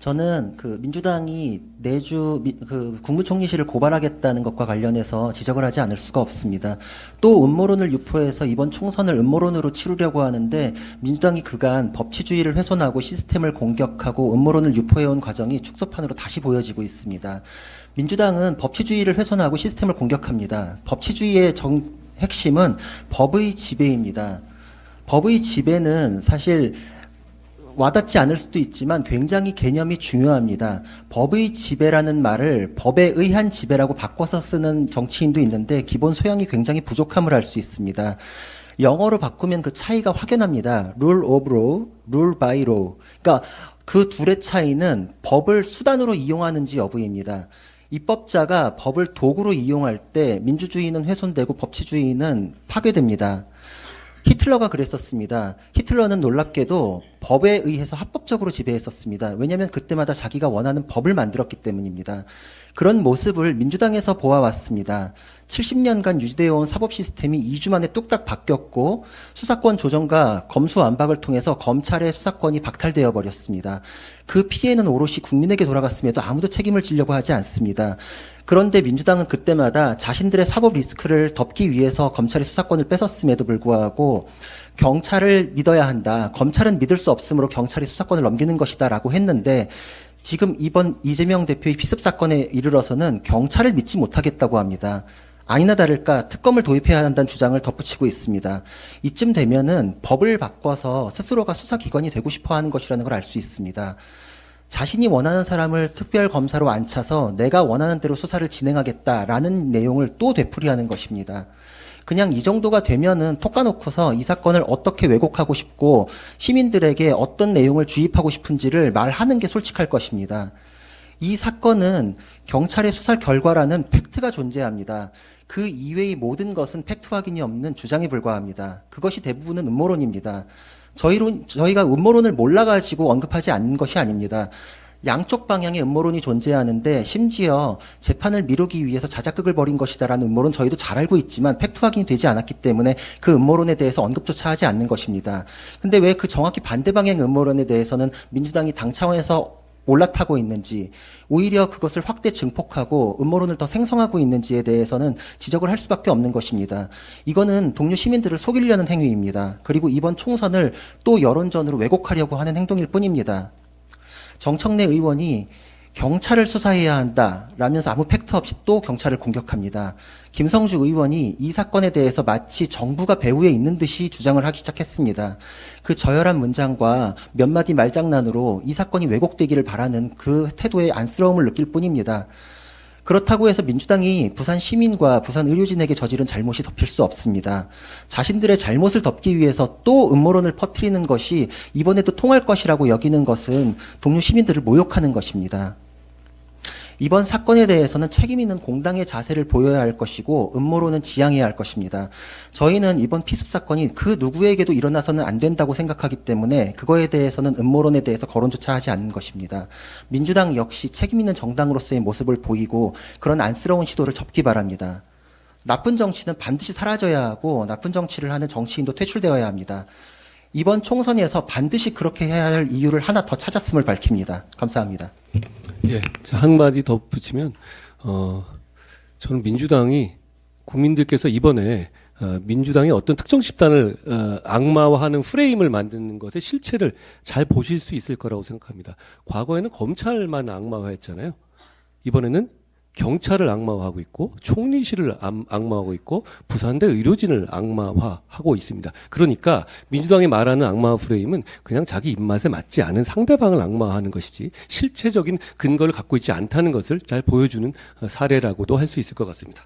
저는 그 민주당이 내주 미- 그 국무총리실을 고발하겠다는 것과 관련해서 지적을 하지 않을 수가 없습니다. 또 음모론을 유포해서 이번 총선을 음모론으로 치르려고 하는데 민주당이 그간 법치주의를 훼손하고 시스템을 공격하고 음모론을 유포해온 과정이 축소판으로 다시 보여지고 있습니다. 민주당은 법치주의를 훼손하고 시스템을 공격합니다. 법치주의의 정, 핵심은 법의 지배입니다. 법의 지배는 사실 와닿지 않을 수도 있지만 굉장히 개념이 중요합니다. 법의 지배라는 말을 법에 의한 지배라고 바꿔서 쓰는 정치인도 있는데 기본 소양이 굉장히 부족함을 알 수 있습니다. 영어로 바꾸면 그 차이가 확연합니다. rule of law, rule by law. 그러니까 그 둘의 차이는 법을 수단으로 이용하는지 여부입니다. 입법자가 법을 도구로 이용할 때 민주주의는 훼손되고 법치주의는 파괴됩니다. 히틀러가 그랬었습니다. 히틀러는 놀랍게도 법에 의해서 합법적으로 지배했었습니다. 왜냐하면 그때마다 자기가 원하는 법을 만들었기 때문입니다. 그런 모습을 민주당에서 보아왔습니다. 70년간 유지되어 온 사법 시스템이 2주 만에 뚝딱 바뀌었고 수사권 조정과 검수완박을 통해서 검찰의 수사권이 박탈되어 버렸습니다. 그 피해는 오롯이 국민에게 돌아갔음에도 아무도 책임을 지려고 하지 않습니다. 그런데 민주당은 그때마다 자신들의 사법 리스크를 덮기 위해서 검찰의 수사권을 뺏었음에도 불구하고 경찰을 믿어야 한다. 검찰은 믿을 수 없으므로 경찰이 수사권을 넘기는 것이다라고 했는데 지금 이번 이재명 대표의 피습 사건에 이르러서는 경찰을 믿지 못하겠다고 합니다. 아니나 다를까 특검을 도입해야 한다는 주장을 덧붙이고 있습니다. 이쯤 되면은 법을 바꿔서 스스로가 수사기관이 되고 싶어 하는 것이라는 걸 알 수 있습니다. 자신이 원하는 사람을 특별 검사로 앉혀서 내가 원하는 대로 수사를 진행하겠다라는 내용을 또 되풀이하는 것입니다. 그냥 이 정도가 되면은 톡 까놓고서 이 사건을 어떻게 왜곡하고 싶고 시민들에게 어떤 내용을 주입하고 싶은지를 말하는 게 솔직할 것입니다. 이 사건은 경찰의 수사 결과라는 팩트가 존재합니다. 그 이외의 모든 것은 팩트 확인이 없는 주장에 불과합니다. 그것이 대부분은 음모론입니다. 저희론, 저희가 음모론을 몰라가지고 언급하지 않는 것이 아닙니다. 양쪽 방향의 음모론이 존재하는데 심지어 재판을 미루기 위해서 자작극을 벌인 것이다라는 음모론 저희도 잘 알고 있지만 팩트 확인이 되지 않았기 때문에 그 음모론에 대해서 언급조차 하지 않는 것입니다. 근데 왜 그 정확히 반대 방향의 음모론에 대해서는 민주당이 당 차원에서 올라타고 있는지 오히려 그것을 확대 증폭하고 음모론을 더 생성하고 있는지에 대해서는 지적을 할 수밖에 없는 것입니다. 이거는 동료 시민들을 속이려는 행위입니다. 그리고 이번 총선을 또 여론전으로 왜곡하려고 하는 행동일 뿐입니다. 정청래 의원이 경찰을 수사해야 한다 라면서 아무 팩트 없이 또 경찰을 공격합니다. 김성주 의원이 이 사건에 대해서 마치 정부가 배후에 있는 듯이 주장을 하기 시작했습니다. 그 저열한 문장과 몇 마디 말장난으로 이 사건이 왜곡되기를 바라는 그 태도의 안쓰러움을 느낄 뿐입니다. 그렇다고 해서 민주당이 부산 시민과 부산 의료진에게 저지른 잘못이 덮일 수 없습니다. 자신들의 잘못을 덮기 위해서 또 음모론을 퍼뜨리는 것이 이번에도 통할 것이라고 여기는 것은 동료 시민들을 모욕하는 것입니다. 이번 사건에 대해서는 책임 있는 공당의 자세를 보여야 할 것이고 음모론은 지양해야 할 것입니다. 저희는 이번 피습 사건이 그 누구에게도 일어나서는 안 된다고 생각하기 때문에 그거에 대해서는 음모론에 대해서 거론조차 하지 않는 것입니다. 민주당 역시 책임 있는 정당으로서의 모습을 보이고 그런 안쓰러운 시도를 접기 바랍니다. 나쁜 정치는 반드시 사라져야 하고 나쁜 정치를 하는 정치인도 퇴출되어야 합니다. 이번 총선에서 반드시 그렇게 해야 할 이유를 하나 더 찾았음을 밝힙니다. 감사합니다. 예, 자, 한마디 더 붙이면, 어, 저는 민주당이 국민들께서 이번에 어, 민주당이 어떤 특정 집단을 어, 악마화하는 프레임을 만드는 것의 실체를 잘 보실 수 있을 거라고 생각합니다. 과거에는 검찰만 악마화했잖아요. 이번에는 경찰을 악마화하고 있고 총리실을 암- 악마화하고 있고 부산대 의료진을 악마화하고 있습니다. 그러니까 민주당이 말하는 악마화 프레임은 그냥 자기 입맛에 맞지 않은 상대방을 악마화하는 것이지 실체적인 근거를 갖고 있지 않다는 것을 잘 보여주는 어, 사례라고도 할 수 있을 것 같습니다.